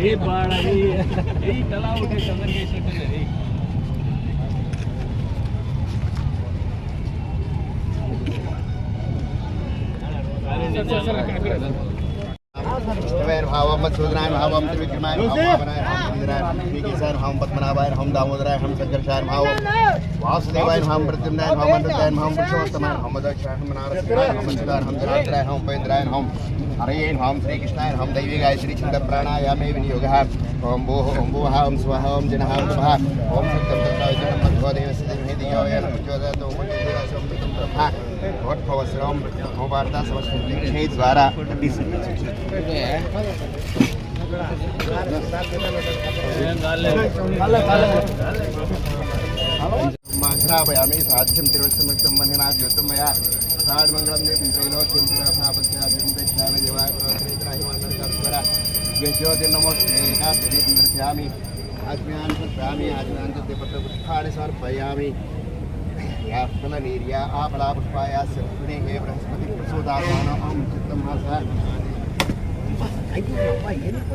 ఏ బాడ ఏ తలా ఉంటే చంద్రకేశ్వరుడు भावम पद्मनाभाय भावम दामोदराय भावम संकर्षाय भावम भावम प्रद्युम्नाय भावम पुरुषोत्तमाय भावम दैवी गायत्री छंद प्राणायामे विनियोगः ओम भूः ओम भुवः ओम स्वः ओम जनः ओम स्वः ओम सत्यं तत्त्वविदं भगवो देवस्य धीमहि धियो यो नः प्रचोदयात् भवत्भवस्रवं होमार्ता समस्तुल्यक्षे द्वारा माघ्रापयामि साध्यं तिरुवत्समक्तं वह्निना द्योतं मया। षाड्मङ्गलं देवं त्रैलोक्यं तिरभापत्यादिं प्रेक्षामि देवाय या पुनर्वीर्या आपलापुष्पाया सत्पुणे हे बृहस्पति प्रसोदात्मान ओम चित्तं मासा ஐயோ அப்பா எனக்கு